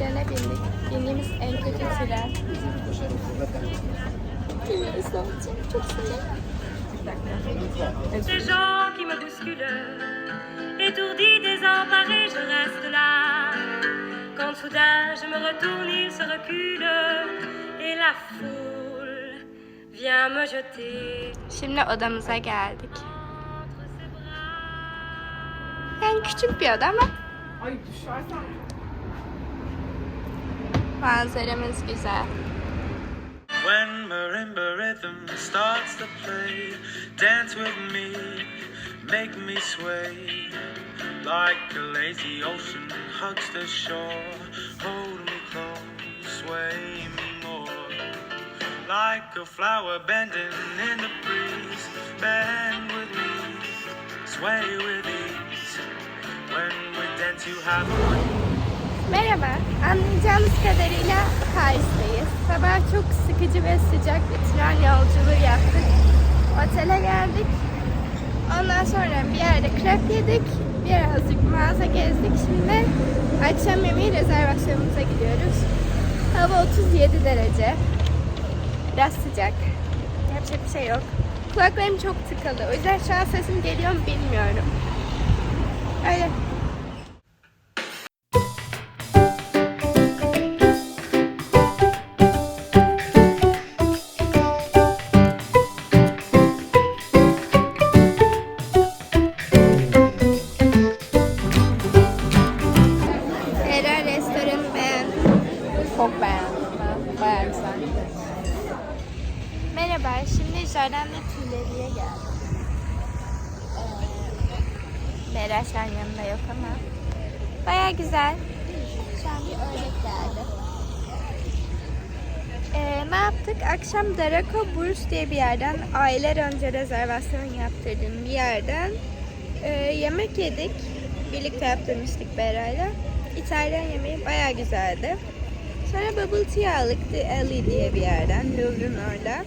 Bindik. Bindiğimiz en kötü tren. Çok. Ces gens qui me bousculent, étourdi, désemparé, je reste là. Quand soudain je me retourne, il se recule et la foule vient me jeter Şimdi odamıza geldik. entre ses bras. Yani küçük bir oda ama Ay düşersen When marimba rhythm starts to play, dance with me, make me sway. Like a lazy ocean hugs the shore, hold me close, sway me more. Like a flower bending in the breeze, bend with me, sway with ease. When we dance, you have a Merhaba. Anlayacağınız kadarıyla Paris'teyiz. Sabah çok sıkıcı ve sıcak bir tren yolculuğu yaptık. Otele geldik. Ondan sonra bir yerde krep yedik. Birazcık mağaza gezdik. Şimdi akşam yemeği rezervasyonumuza gidiyoruz. Hava 37 derece. Biraz sıcak. Yapacak bir şey yok. Kulaklarım çok tıkalı. O yüzden şu an sesim geliyor mu bilmiyorum. Ben. Bayağı güzel. Merhaba, şimdi Jarden'le Tulleri'ye geldim. Ee, Bera şu an yanında yok ama. Bayağı güzel. Şu an bir ördek geldi. Ee, ne yaptık? Akşam Darako Burs diye bir yerden aylar önce rezervasyon yaptırdığım bir yerden e, yemek yedik. Birlikte yaptırmıştık Bera'yla. İtalyan yemeği bayağı güzeldi. Sonra bubble tea aldık The diye bir yerden. Louvre'un orada.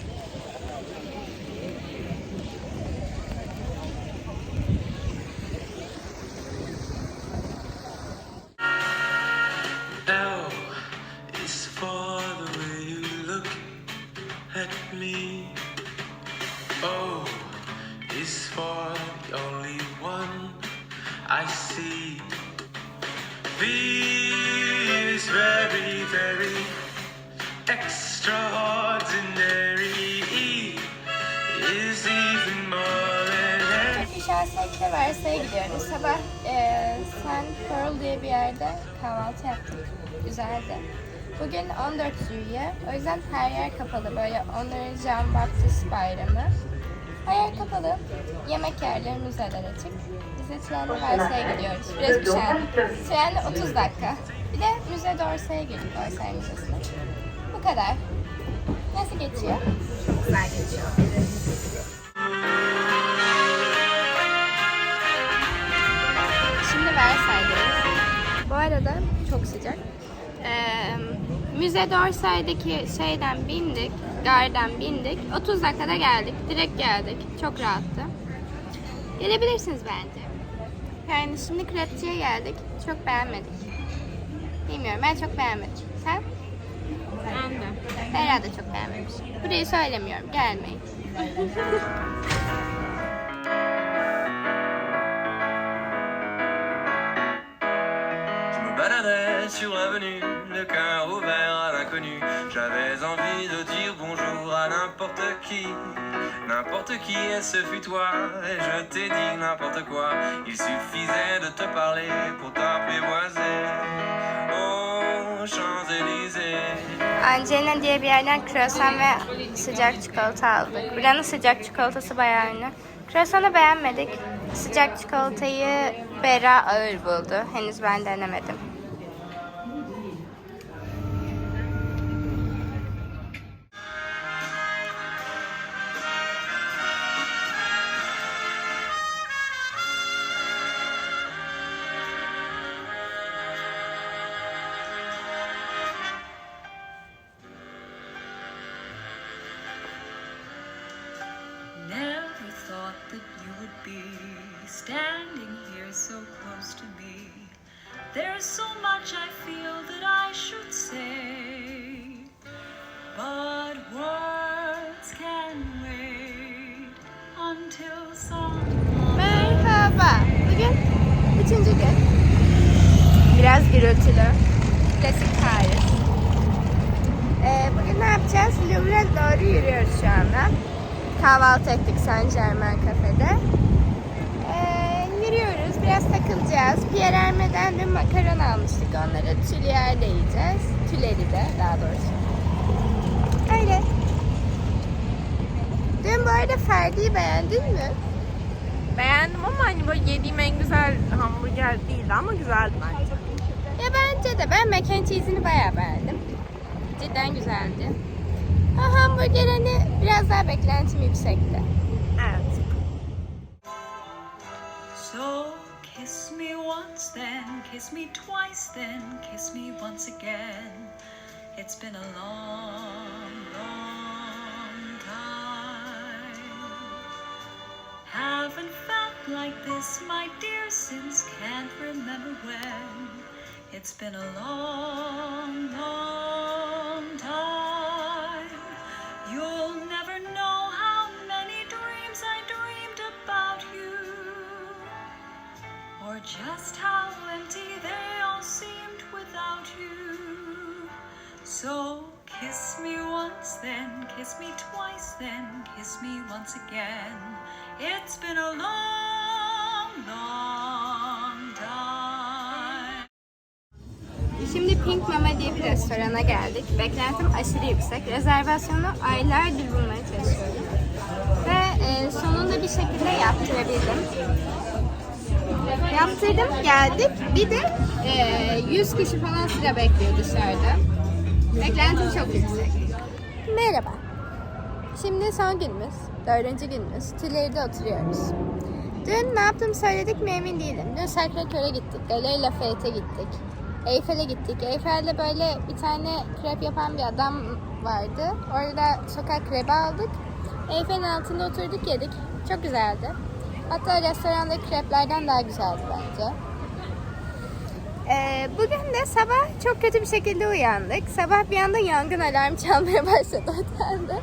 Şahsiyetle Versay'a gidiyoruz. Sabah e, Saint Pearl diye bir yerde kahvaltı yaptık. Güzeldi. Bugün 14 Juillet. O yüzden her yer kapalı. Böyle 10. Jean Baptiste bayramı. Her yer kapalı. Yemek yerleri, müzeler açık. Biz de trenle Versay'a gidiyoruz. Biraz bir şey. Trenle 30 dakika. Bir de Müze d'Orsay'a girdik. Orsay Müzesi'ne. Bu kadar. Nasıl geçiyor? Güzel geçiyor. Şimdi Versailles'deyiz. Bu arada çok sıcak. Ee, Müze d'Orsay'daki şeyden bindik, garden bindik. 30 dakikada geldik. Direkt geldik. Çok rahattı. Gelebilirsiniz bence. Yani şimdi krepçiye geldik. Çok beğenmedik. Bilmiyorum ben çok beğenmedim. Sen? ben de. Bera da çok beğenmemiş. Burayı söylemiyorum. Gelmeyin. Je me baladais sur l'avenue, le cœur ouvert à l'inconnu. J'avais envie de dire bonjour à n'importe qui. N'importe qui, et ce fut toi, et je t'ai dit n'importe quoi. Il suffisait de te parler pour t'apprivoiser. Angelina diye bir yerden croissant ve sıcak çikolata aldık. Buranın sıcak çikolatası bayağı ünlü. Croissant'ı beğenmedik. Sıcak çikolatayı Bera ağır buldu. Henüz ben denemedim. Üçüncü gün. Biraz gürültülü. Klasik Paris. Ee, bugün ne yapacağız? Louvre'a doğru yürüyoruz şu anda. Kahvaltı ettik Saint Germain kafede. Ee, yürüyoruz. Biraz takılacağız. Pierre Hermé'den dün makaron almıştık. Onları Tullier'de yiyeceğiz. Tüleri'de daha doğrusu. Öyle. Dün bu arada Ferdi'yi beğendin mi? Beğendim ama hani böyle yediğim en güzel hamburger değildi ama güzeldi bence. Ya bence de ben mac and cheese'ini bayağı beğendim. Cidden güzeldi. Ha, hamburger hani biraz daha beklentim yüksekti. Evet. So kiss me once, then kiss me twice, then kiss me once again. It's been a long, long like this, my dear, since can't remember when. It's been a long, long time. You'll never know how many dreams I dreamed about you, or just how empty they all seemed without you. So kiss me once, then kiss me twice, then kiss me once again. It's been a long. Şimdi Pink Mama diye bir restorana geldik. Beklentim aşırı yüksek. Rezervasyonu aylardır bulmaya çalışıyorum. Ve e, sonunda bir şekilde yaptırabildim. Yaptırdım, geldik. Bir de e, 100 kişi falan sıra bekliyor dışarıda. Beklentim çok yüksek. Merhaba. Şimdi son günümüz, dördüncü günümüz. Tüleri'de oturuyoruz. Dün ne yaptığımı söyledik mi emin değilim. Dün Sacré-Cœur'e gittik, Galeri Lafayette'e gittik. Eyfel'e gittik. Eyfel'de böyle bir tane krep yapan bir adam vardı. Orada sokak krebi aldık. Eyfel'in altında oturduk yedik. Çok güzeldi. Hatta restorandaki kreplerden daha güzeldi bence. Ee, bugün de sabah çok kötü bir şekilde uyandık. Sabah bir anda yangın alarmı çalmaya başladı otelde.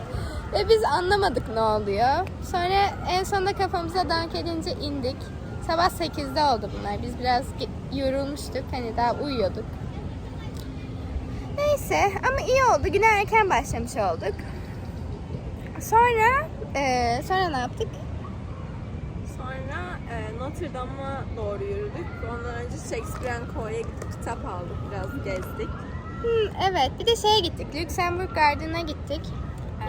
Ve biz anlamadık ne oluyor. Sonra en sonunda kafamıza dank edince indik. Sabah 8'de oldu bunlar. Biz biraz yorulmuştuk. Hani daha uyuyorduk. Neyse ama iyi oldu. Güne erken başlamış olduk. Sonra eee, sonra ne yaptık? Sonra e, Notre Dame'a doğru yürüdük. Ondan önce Shakespeare Co'ya gittik. Kitap aldık. Biraz gezdik. Hmm, evet bir de şeye gittik. Luxembourg Garden'a gittik.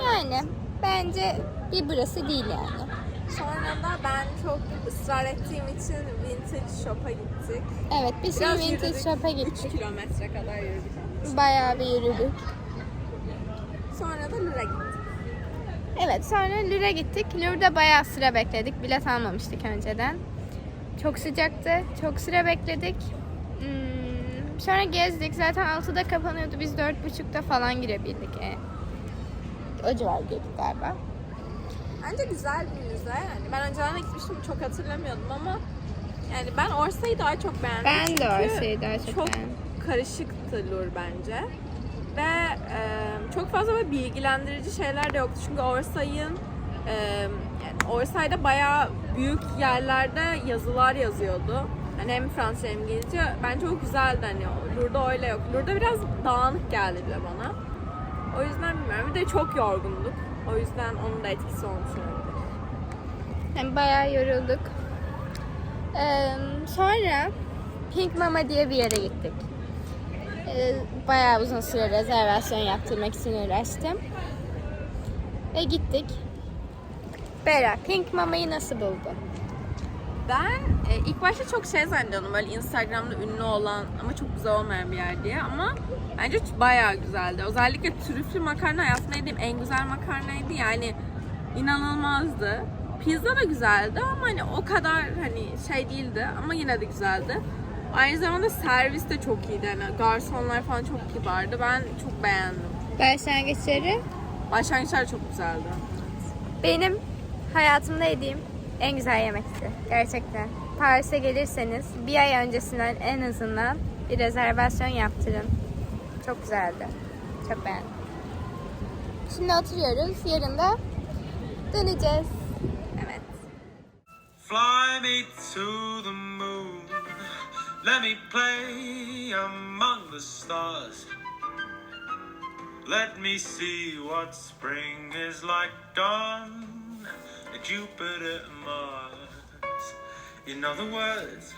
Yani bence bir burası değil yani. Sonra da ben çok ısrar ettiğim için Vintage Shop'a gittik. Evet bir sürü Biraz vintage yürüdük. shop'a 3 gittik. kilometre kadar yürüdük. Bayağı bir yürüdük. Sonra da Louvre'a gittik. Evet sonra Louvre'a gittik. Louvre'da bayağı sıra bekledik. Bilet almamıştık önceden. Çok sıcaktı. Çok sıra bekledik. Hmm, sonra gezdik. Zaten 6'da kapanıyordu. Biz 4.30'da falan girebildik. E, o civar girdik galiba. Bence güzel bir müze. Yani ben önceden de gitmiştim çok hatırlamıyordum ama yani ben Orsay'ı daha çok beğendim. Ben de Orsay'ı daha çok beğendim. karışıktı Louvre bence. Ve e, çok fazla böyle bilgilendirici şeyler de yoktu. Çünkü Orsay'ın e, yani Orsay'da bayağı büyük yerlerde yazılar yazıyordu. Hani hem Fransızca hem İngilizce. Bence o güzeldi hani. Louvre'da öyle yok. Louvre'da biraz dağınık geldi bile bana. O yüzden bilmiyorum. Bir de çok yorgunduk. O yüzden onun da etkisi olmuş olabilir. Yani bayağı yorulduk. Ee, sonra Pink Mama diye bir yere gittik. Ee, bayağı uzun süre rezervasyon yaptırmak için uğraştım. Ve gittik. Bera, Pink Mama'yı nasıl buldun? Ben e, ilk başta çok şey zannediyordum böyle Instagram'da ünlü olan ama çok güzel olmayan bir yer diye ama bence bayağı güzeldi. Özellikle trüflü makarna hayatımda yediğim en güzel makarnaydı yani inanılmazdı. Pizza da güzeldi ama hani o kadar hani şey değildi ama yine de güzeldi. Aynı zamanda servis de çok iyiydi. Yani garsonlar falan çok kibardı. Ben çok beğendim. Başlangıçları Başlangıçlar çok güzeldi. benim hayatımda yediğim En güzel yemekti. Gerçekten. Paris'e gelirseniz bir ay öncesinden en azından bir rezervasyon yaptırın. Çok güzeldi. Çok beğendim. Şimdi oturuyoruz. Yarın da döneceğiz. Evet. Fly me to the moon. Let me play among the stars. Let me see what spring is like on Jupiter and Mars. In other words,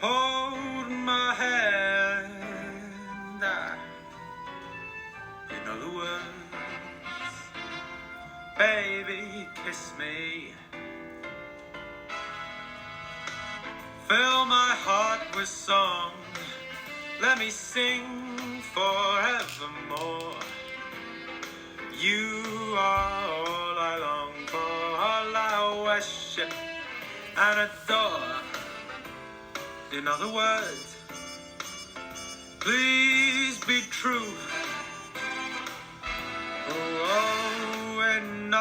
hold my hand. In other words, baby, kiss me. Fill my heart with song. Let me sing forevermore. You are shit at a door. In other words, please be true. Oh, oh and not.